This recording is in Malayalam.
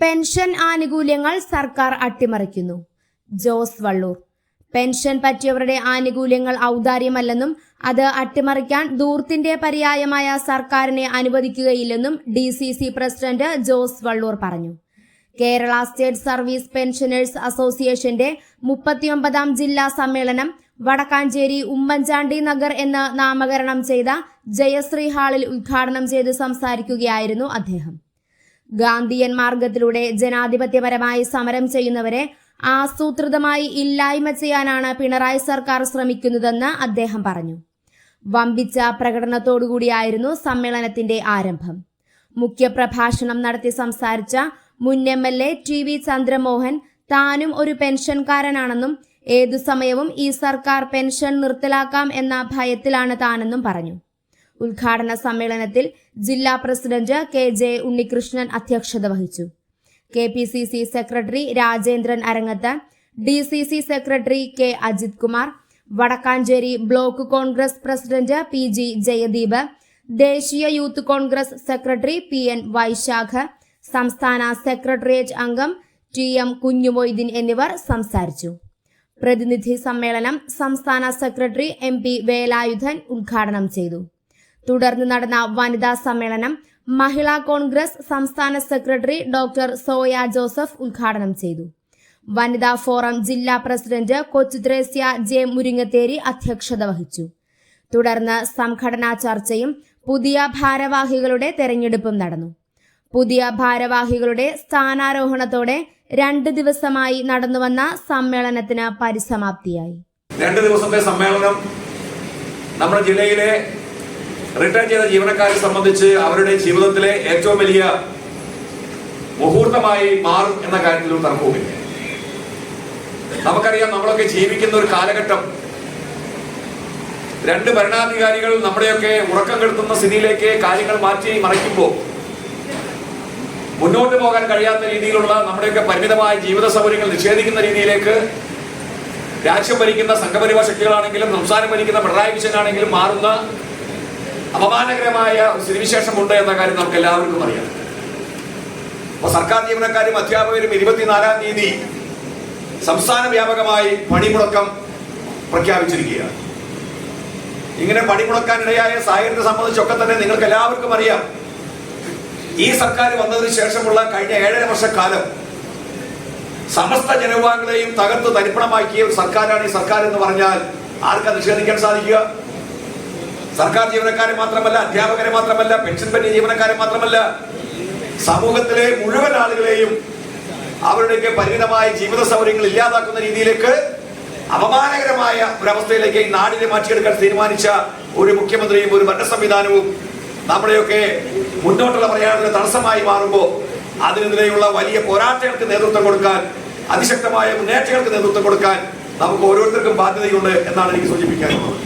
പെൻഷൻ ആനുകൂല്യങ്ങൾ സർക്കാർ അട്ടിമറിക്കുന്നു. ജോസ് വള്ളൂർ. പെൻഷൻ പറ്റിയവരുടെ ആനുകൂല്യങ്ങൾ ഔദാര്യമല്ലെന്നും അത് അട്ടിമറിക്കാൻ ദൂർത്തിന്റെ പര്യായമായ സർക്കാരിനെ അനുവദിക്കുകയില്ലെന്നും D C C president Jose Vallur പറഞ്ഞു. കേരള സ്റ്റേറ്റ് സർവീസ് പെൻഷനേഴ്സ് അസോസിയേഷന്റെ മുപ്പത്തിയൊമ്പതാം ജില്ലാ സമ്മേളനം വടക്കാഞ്ചേരി ഉമ്മൻചാണ്ടി നഗർ എന്ന് നാമകരണം ചെയ്ത ജയശ്രീ ഹാളിൽ ഉദ്ഘാടനം ചെയ്ത് സംസാരിക്കുകയായിരുന്നു അദ്ദേഹം. ഗാന്ധിയൻ മാർഗത്തിലൂടെ ജനാധിപത്യപരമായി സമരം ചെയ്യുന്നവരെ ആസൂത്രിതമായി ഇല്ലായ്മ ചെയ്യാനാണ് പിണറായി സർക്കാർ ശ്രമിക്കുന്നതെന്ന് അദ്ദേഹം പറഞ്ഞു. വമ്പിച്ച പ്രകടനത്തോടുകൂടിയായിരുന്നു സമ്മേളനത്തിന്റെ ആരംഭം. മുഖ്യപ്രഭാഷണം നടത്തി സംസാരിച്ച മുൻ M L A T V Chandramohan താനും ഒരു പെൻഷൻകാരനാണെന്നും ഏതു സമയവും ഈ സർക്കാർ പെൻഷൻ നിർത്തലാക്കാം എന്ന ഭയത്തിലാണ് താനെന്നും പറഞ്ഞു. ഉദ്ഘാടന സമ്മേളനത്തിൽ ജില്ലാ പ്രസിഡന്റ് കെ ജെ ഉണ്ണികൃഷ്ണൻ അധ്യക്ഷത വഹിച്ചു. K P C C secretary Rajendran Arangath D C C secretary K Ajith Kumar Wadakkanchery block Congress president P G Jayadeep ദേശീയ youth Congress secretary P N Vaishakh സംസ്ഥാന സെക്രട്ടേറിയറ്റ് അംഗം ടി എം കുഞ്ഞുമൊയ്തീൻ എന്നിവർ സംസാരിച്ചു. പ്രതിനിധി സമ്മേളനം സംസ്ഥാന സെക്രട്ടറി എം പി വേലായുധൻ ഉദ്ഘാടനം ചെയ്തു. തുടർന്ന് നടന്ന വനിതാ സമ്മേളനം മഹിളാ കോൺഗ്രസ് സംസ്ഥാന സെക്രട്ടറി ഡോക്ടർ സോയ ജോസഫ് ഉദ്ഘാടനം ചെയ്തു. വനിതാ ഫോറം ജില്ലാ പ്രസിഡന്റ് കൊച്ചുത്രേസ്യ ജെ മുരിങ്ങത്തേരി അധ്യക്ഷത വഹിച്ചു. തുടർന്ന് സംഘടനാ ചർച്ചയും പുതിയ ഭാരവാഹികളുടെ തെരഞ്ഞെടുപ്പും നടന്നു. പുതിയ ഭാരവാഹികളുടെ സ്ഥാനാരോഹണത്തോടെ രണ്ട് ദിവസമായി നടന്നുവന്ന സമ്മേളനത്തിന് പരിസമാപ്തിയായി. രണ്ട് ദിവസത്തെ സമ്മേളനം നമ്മുടെ ജില്ലയിലെ റിട്ടയർ ചെയ്ത ജീവനക്കാരെ സംബന്ധിച്ച് അവരുടെ ജീവിതത്തിലെ ഏറ്റവും വലിയ മുഹൂർത്തമായി മാറും എന്ന കാര്യത്തിൽ ഒരു തർക്കവുമില്ല. നമുക്കറിയാം നമ്മളൊക്കെ ജീവിക്കുന്ന ഒരു കാലഘട്ടം രണ്ട് ഭരണാധികാരികൾ നമ്മുടെയൊക്കെ ഉറക്കം കെടുത്തുന്ന സ്ഥിതിയിലേക്ക് കാര്യങ്ങൾ മാറ്റി മറയ്ക്കുമ്പോൾ മുന്നോട്ട് പോകാൻ കഴിയാത്ത രീതിയിലുള്ള നമ്മുടെയൊക്കെ പരിമിതമായ ജീവിത സൗകര്യങ്ങൾ നിഷേധിക്കുന്ന രീതിയിലേക്ക് രാജ്യം ഭരിക്കുന്ന സംഘപരിവാർ ശക്തികളാണെങ്കിലും സംസ്ഥാനം ഭരിക്കുന്ന പിണറായി വിജയനാണെങ്കിലും മാറുന്ന അപമാനകരമായ ഒരു സ്ഥിതിവിശേഷമുണ്ട് എന്ന കാര്യം നമുക്ക് എല്ലാവർക്കും അറിയാം. അപ്പൊ സർക്കാർ ജീവനക്കാരും അധ്യാപകരും ഇരുപത്തിനാലാം തീയതി സംസ്ഥാന വ്യാപകമായി പണിമുടക്കം പ്രഖ്യാപിച്ചിരിക്കുകയാണ്. ഇങ്ങനെ പണിമുടക്കാനിടയായ സാഹചര്യത്തെ സംബന്ധിച്ചൊക്കെ തന്നെ നിങ്ങൾക്ക് എല്ലാവർക്കും അറിയാം. ഈ സർക്കാർ വന്നതിന് ശേഷമുള്ള കഴിഞ്ഞ ഏഴര വർഷക്കാലം സമസ്ത ജനവിഭാഗങ്ങളെയും തകർത്ത് തരിപ്പണമാക്കിയ സർക്കാരാണ് ഈ സർക്കാർ എന്ന് പറഞ്ഞാൽ ആർക്കാ നിഷേധിക്കാൻ സാധിക്കുക? സർക്കാർ ജീവനക്കാരെ മാത്രമല്ല അധ്യാപകരെ മാത്രമല്ല പെൻഷൻ പറ്റിയ ജീവനക്കാരെ മാത്രമല്ല സമൂഹത്തിലെ മുഴുവൻ ആളുകളെയും അവരുടെയൊക്കെ പരിമിതമായ ജീവിത സൗകര്യങ്ങൾ ഇല്ലാതാക്കുന്ന രീതിയിലേക്ക് അപമാനകരമായ ഒരവസ്ഥയിലേക്ക് ഈ നാടിനെ മാറ്റിയെടുക്കാൻ തീരുമാനിച്ച ഒരു മുഖ്യമന്ത്രിയും ഒരു ഭരണ സംവിധാനവും നമ്മുടെയൊക്കെ മുന്നോട്ടുള്ള പ്രയാണത്തിന് തടസ്സമായി മാറുമ്പോൾ അതിനെതിരെയുള്ള വലിയ പോരാട്ടങ്ങൾക്ക് നേതൃത്വം കൊടുക്കാൻ അതിശക്തമായ മുന്നേറ്റങ്ങൾക്ക് നേതൃത്വം കൊടുക്കാൻ നമുക്ക് ഓരോരുത്തർക്കും ബാധ്യതയുണ്ട് എന്നാണ് എനിക്ക് സൂചിപ്പിക്കാനുള്ളത്.